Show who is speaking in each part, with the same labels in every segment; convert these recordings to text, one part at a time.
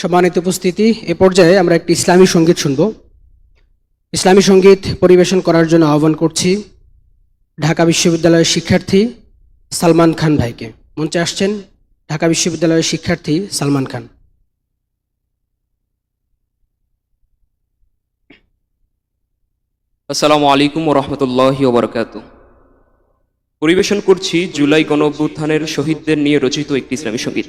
Speaker 1: সম্মানিত উপস্থিতি, এ পর্যায়ে আমরা একটি ইসলামী সংগীত শুনব। ইসলামী সংগীত পরিবেশন করার জন্য আহ্বান করছি ঢাকা বিশ্ববিদ্যালয়ের শিক্ষার্থী সালমান খান ভাইকে। মঞ্চে আসছেন ঢাকা বিশ্ববিদ্যালয়ের শিক্ষার্থী সালমান খান।
Speaker 2: আসসালামু আলাইকুম রহমতুল্লাহ ওবরকাত পরিবেশন করছি জুলাই গণ শহীদদের নিয়ে রচিত একটি ইসলামী সংগীত।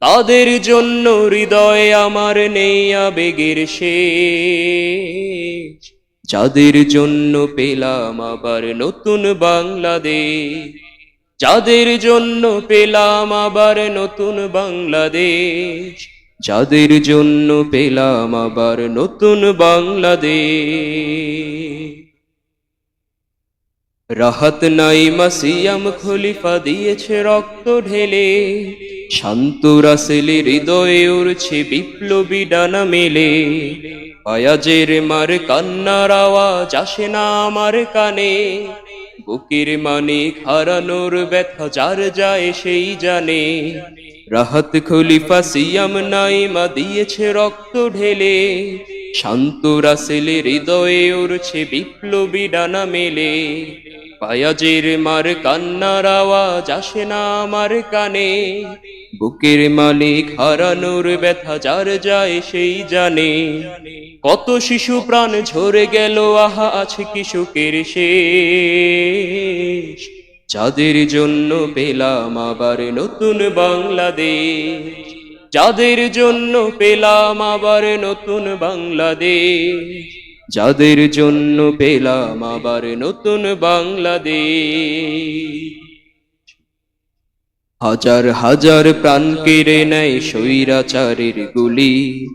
Speaker 2: তাদের জন্য হৃদয়ে আমার নেই আবেগের শেষ যাদের জন্য পেলাম আবার নতুন বাংলাদেশ। যাদের জন্য পেলাম আবার নতুন বাংলাদেশ। যাদের জন্য পেলাম আবার নতুন বাংলাদেশ। রাহাত নাই মাসিয়াম খলিফা দিয়েছে রক্ত ঢেলে। শান্ত রাসেলে হৃদয়ে উড়ছে বিপ্লবী ডানা মেলে। আয়াজের মার কান্নার আওয়াজ আসে না আমার কানে। বুকের মানে হারানোর ব্যথা যার যায় সেই জানে। রাহাত খলিফা সিয়াম নাইমা দিয়েছে রক্ত ঢেলে। শান্ত রাসেলে হৃদয়ে উড়ছে বিপ্লবী ডানা মেলে। পায়াজের মার কান্নার আওয়াজ আসে না আমার কানে। বুকের মালিক হারানোর ব্যথা যার যায় সেই জানে। কত শিশু প্রাণ ঝরে গেল, আহা, আছে কি সুখের যাদের জন্য পেলাম আবার নতুন বাংলাদেশ। যাদের জন্য পেলাম আবার নতুন বাংলাদেশ। যাদের জন্য পেলাম আবার নতুন বাংলাদেশ। হাজার হাজার প্রাণ কেড়ে নেয় স্বৈরাচারের গুলি।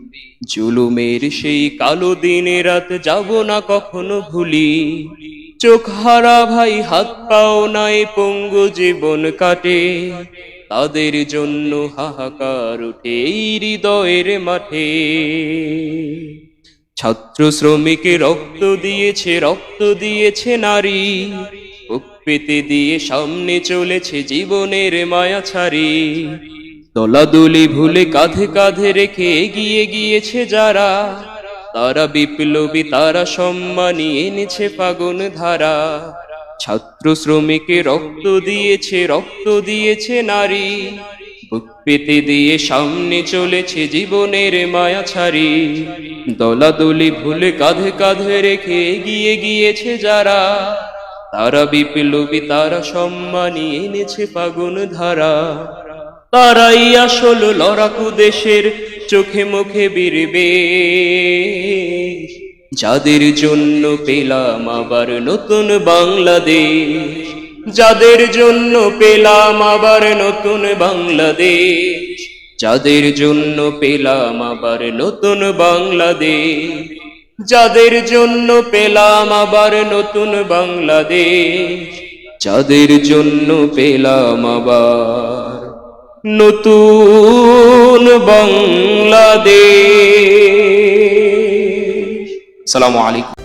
Speaker 2: জুলুমের সেই কালো দিনে রাত যাব না কখনো ভুলি। চোখ হারা ভাই, হাত পাও নাই, পঙ্গু জীবন কাটে। তাদের জন্য হাহাকার উঠে এই হৃদয়ের মাঠে। ছাত্র শ্রমিক রক্ত দিয়েছে রক্ত দিয়েছে নারী। পেতে দিয়ে সামনে চলেছে জীবনের মায়া ছাড়ি দলাদলি ভুলে কাঁধে কাঁধে রেখে এগিয়ে গিয়েছে যারা। তারা বিপ্লবী, তারা সম্মানী, এনেছে ফাগুন ধারা। ছাত্র শ্রমিকে রক্ত দিয়েছে রক্ত দিয়েছে নারী। বুক পেতে দিয়ে সামনে চলেছে জীবনের মায়া ছাড়ি। দলাদলি ভুলে কাঁধে কাঁধে রেখে এগিয়ে গিয়েছে যারা। তারা বিপ্লবী, তারা সম্মানী, এনেছে ফাগুন ধারা। তারাই আসল লড়াকু দেশের চোখে মুখে বিরবে যাদের জন্য পেলাম আবার নতুন বাংলাদেশ। যাদের জন্য পেলাম আবার নতুন বাংলাদেশ। যাদের জন্য পেলাম আবার নতুন বাংলাদেশ। যাদের জন্য পেলাম আবার নতুন বাংলাদেশ। যাদের জন্য পেলাম আবার নতুন বাংলাদেশ। সালামু আলাইকুম।